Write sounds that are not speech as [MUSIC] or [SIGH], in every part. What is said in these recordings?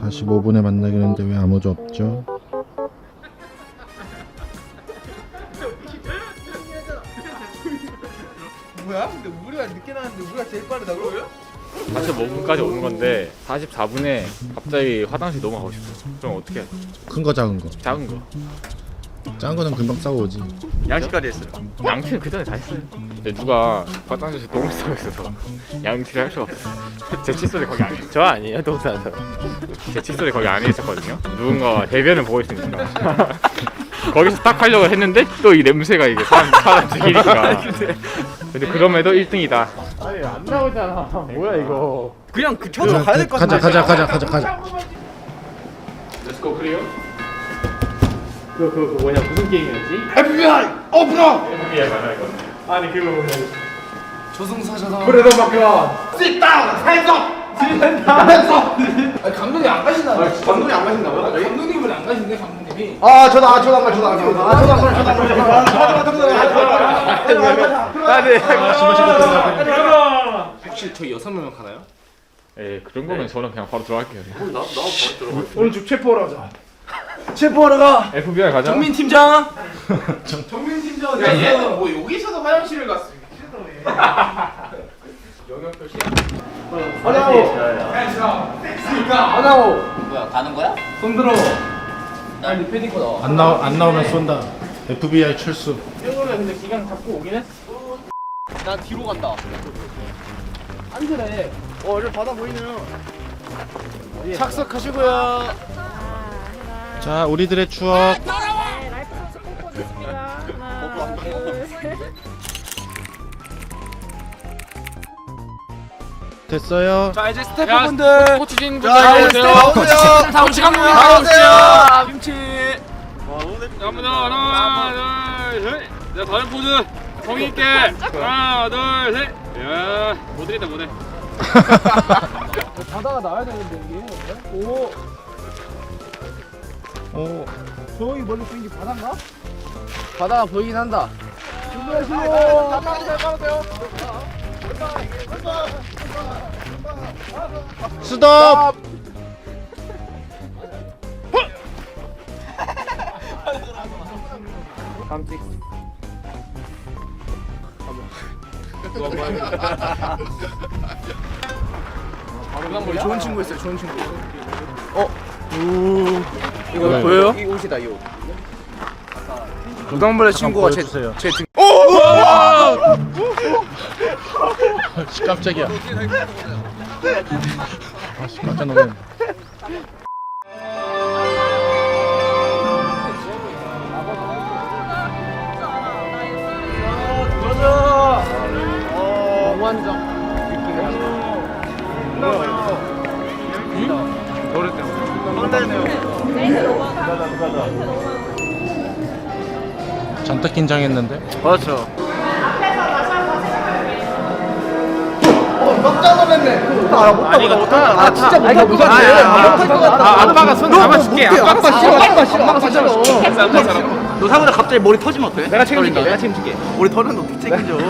(45분에) 만나기로 했는데 왜 아무도 없죠? 뭐야? 근데 우리가 늦게 나왔는데 우리가 제일 빠르다고? 45분까지 오는 건데 44분에 갑자기 화장실 너무 가고 싶어. 그럼 어떻게 해? 큰 거 작은 거 작은 거. 작은 거는 금방 싸고 오지 양식까지 했어요. 양치는 그 전에 다 했어요. 근데 누가 화장실에서 똥을 싸고 있어서 양치를 할 수가 없어. 제 칫솔이 거기 안에 저 아니에요, 동산 사람. 제 칫솔이 거기 안에 있었거든요. 누군가 대변을 보고 있으니까. [LAUGHS] 거기서 딱 하려고 했는데 또 이 냄새가 이게 사람 사람 죽이니까. 근데 그럼에도 1등이다. 아니 안 나오잖아. 뭐야 이거. 그냥 그 쳐서 가야 될것 가자 같은데. 가자 가자 가자 가자 Let's go 클리어. 그거 그거 그거 뭐냐 무슨 게임이었지? FBI 오픈업. FBI 맞아 이거. 아니 그거 뭐냐. 조승사셔서. 그래도 막그 Sit down. Hands up. Hands up. 아니 감독이 안 가신다고. 감독이 안 가신다고요? 감독님은 안 가신대 감독님이. 아 저도 아 저도 안 가, 저도 안 가. 아 저도 안 가, 저도 안 가, 저도 안 가. 아 네. 혹시 저희 여섯 명만 가나요? 예 그런 거면 저는 그냥 바로 들어갈게요. 오늘 좀 체포하러 가자. 체포하러 가. FBI 가자. 정민 팀장. [LAUGHS] 정민 팀장. 야, 뭐 여기서도 화장실을 갔어. 하나호. 하나호. 뭐야 가는 거야? 손 들어. 아니 패딩 거다. 안 나오 안 나오면 쏜다 FBI 출수 이거는 근데 기간 잡고 오긴 했어. 난 뒤로 간다. 안 그래. 어, 저 바다 보이네요. 착석하시고요. 자 우리들의 추억 네, 라이프 선수 꼭 보겠습니다. 하나, 둘, 셋. 됐어요 자, 이제 스태프분들. 코치진 자, 이제 스태프분들. 다 오시간 나오세요. 김치. 갑니다. 하나, 둘, 셋. 자, 다른 포즈. 성의 있게. 하나, 둘, 셋. 야, 모델이다 모델. [LAUGHS] 바다가 나와야 되는데 이게. 오, 오 저기 멀리 보이는 게 바다인가? 바다가 보이긴 한다. 준비하시고. 스톱 깜찍. 좋은 친구 있어요. 좋은 친구. 어? 이거 네. 보여요? 이 옷이다 이 옷. 노당벌레 친구가 제, 보여주세요. 제 등. 씨, 깜짝이야 아 씨 깜짝 놀랐네 잔뜩 긴장했는데 그렇죠. 깜짝 놀랐네. 아, 못하다. 아, 진짜 못할 것 같아. 못할 것 같아. 아, 아빠가 손 잡아줄게. 아빠 아빠 싫어. 아빠 싫어. 아빠 싫어. 너 사고다 갑자기 머리 터지면 어떡해? 내가 책임질게. 내가 책임질게. 머리 터는 어떻게 책임져? [LAUGHS]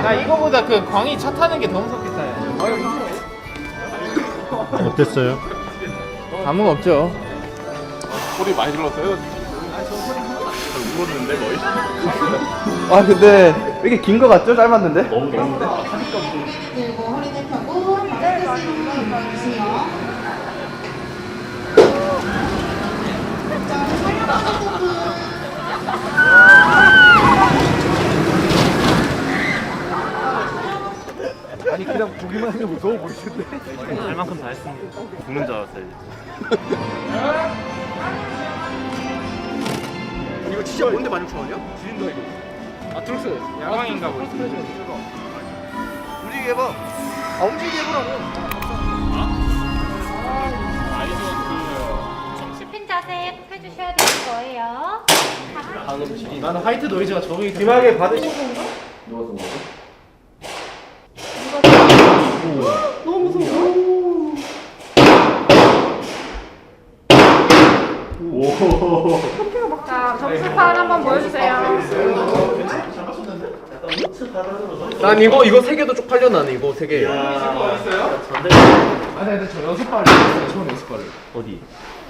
나 이거보다 그 광희 차 타는 게 더 무섭겠다. 어땠어요? 감흥 없죠. 소리 많이 질렀어요. 아 근데 왜 이렇게 긴 거 같죠? 짧았는데? 그리고 허리를 펴고 바닥에 쓰는 거 주세요. 자, 살려주신 아니 그냥 보기만 하면 무서워 보이는데. 할 만큼 다 했습니다. 죽는 줄 알았어요. 이거 진짜 뭔데 만육천 원이야? 지린다 이거. 아 트루스 야광인가 보다. 움직이게 해봐. 아 움직이게 해보라고. 핀 자세 꼭 해주셔야 되는 거예요. 나는 화이트 노이즈가 적응이 심하게 받으신 건가? 자, 점수판 한번 보여주세요. 난 이거 이거 세 개도 쪽팔려 나는 이거 세 개. 아니 근데 저 연습발 날렸어요 처음 연습발을. 어디?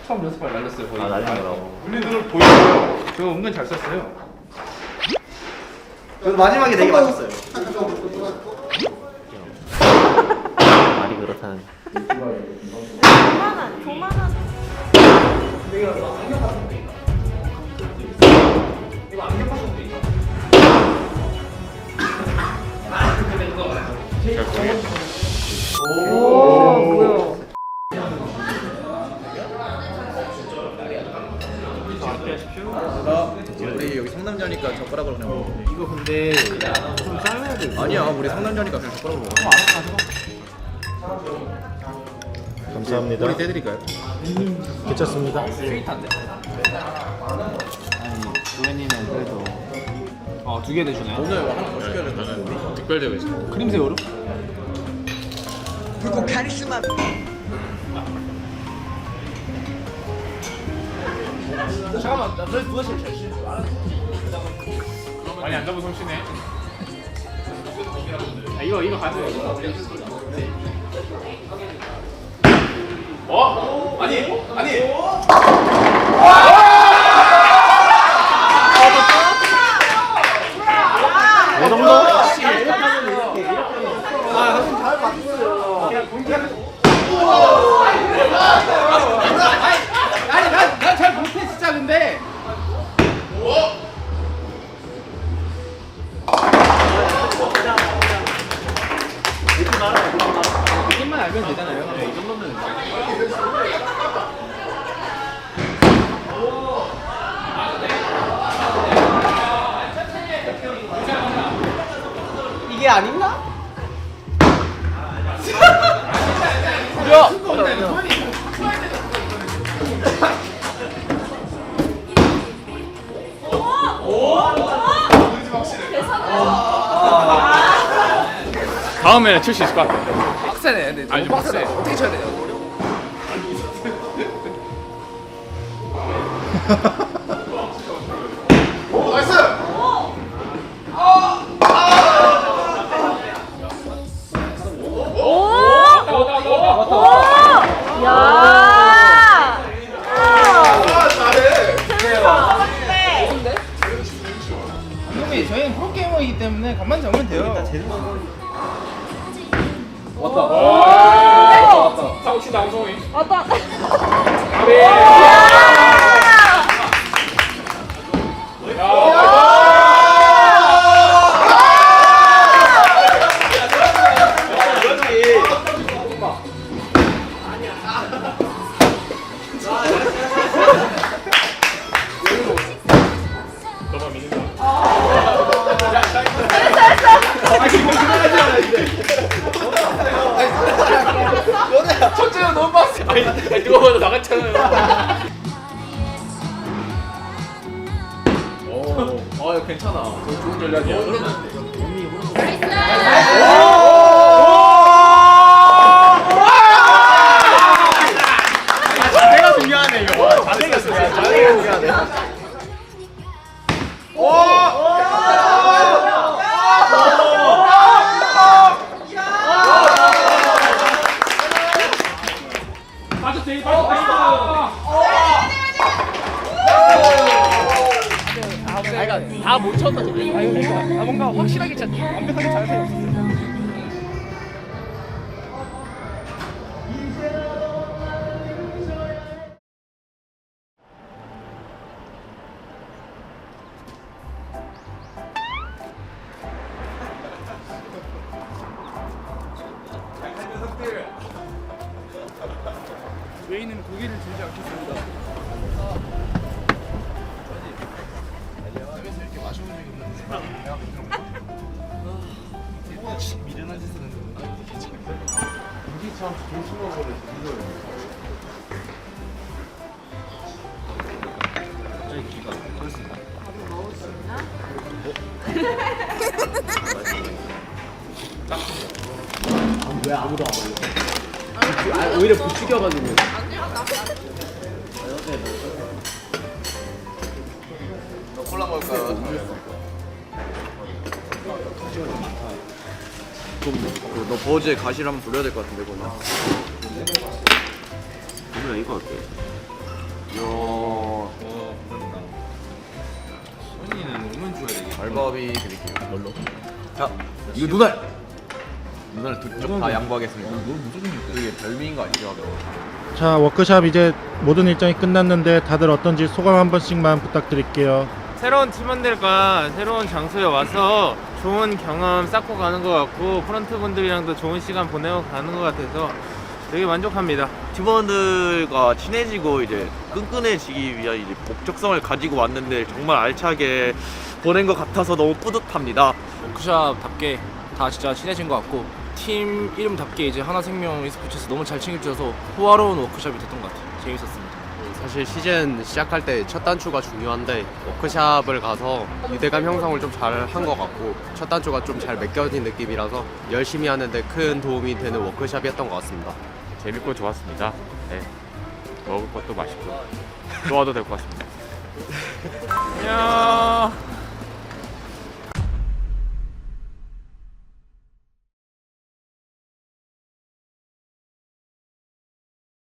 처음 연습발 날렸어요 거의. 아 날린 거라고. 분리들을 보여요. 저 은근 잘 썼어요. 그래서 마지막에 되게 맞췄어요. [LAUGHS] 말이 그렇다는. 조만한 조만한 우리 여기 상남자니까 젓가락으로 그냥 먹어. 이거 근데 좀 삶아야 돼. 아니야 우리 상남자니까 그냥 젓가락으로 먹어. 감사합니다. 머리 떼드릴까요? 괜찮습니다. 조현이는 그래도 아두 개 내주네. 오늘 하나 더 시켜야 된다. 특별 대회 있어. 크림 새우로? 잠깐만 나 그래서 누가 제일 잘 줄? 많이 안 잡은 솜씨네. 아, 이거 이거 가져. 어? 아니 아니. 아니 난 난잘 못해 진짜 근데. 느낌만 알면 되잖아요. 네, 이 정도면. 이게 아닌가? 다음에는 칠 수 있을 것 같아. 빡세네. 근데 너무 아니, 좀 빡세다. 빡세. 어떻게 쳐야 돼요? [LAUGHS] 사고 친다, 엉성이. 왔다. 첫째 아니, 아니, 누가 봐도 나갔잖아요. 오, 아, 괜찮아. 저 좋은 전략이야. 다 못 쳤어. 아, 그러니까. 아, 뭔가 확실하게 쳤 완벽하게 잘 세웠 어. 저희는 고기를 들지 않겠습니다. 미련한 짓을 했는데. 이게 참 조심하고 이걸. 왜 아무도 안 걸려? 아, 오히려 부추겨가지고. 너 콜라 먹을까? 좀너 버즈의 가시를 한번 부려야 될 것 같은데 그거. 그러면 이거 어때? 알바비 드릴게요. 뭘로? 자, 이거 눈알. 눈알 두쪽 다 양보하겠습니다. 이게 별미인 거 아시죠? 자, 워크샵 이제 모든 일정이 끝났는데 다들 어떤지 소감 한 번씩만 부탁드릴게요. 새로운 팀원들과 새로운 장소에 와서 좋은 경험 쌓고 가는 것 같고 프런트 분들이랑도 좋은 시간 보내고 가는 것 같아서 되게 만족합니다. 팀원들과 친해지고 이제 끈끈해지기 위한 이제 목적성을 가지고 왔는데 정말 알차게 보낸 것 같아서 너무 뿌듯합니다. 워크샵답게 다 진짜 친해진 것 같고 팀 이름답게 이제 하나생명 e스포츠에서 너무 잘 챙겨줘서 호화로운 워크샵이 됐던 것 같아요. 재밌었습니다. 사실 시즌 시작할 때 첫 단추가 중요한데 워크샵을 가서 유대감 형성을 좀 잘 한 것 같고 첫 단추가 좀 잘 맺겨진 느낌이라서 열심히 하는데 큰 도움이 되는 워크샵이었던 것 같습니다. 재밌고 좋았습니다. 네. 먹을 것도 맛있고 좋아도 될 것 같습니다. 안녕.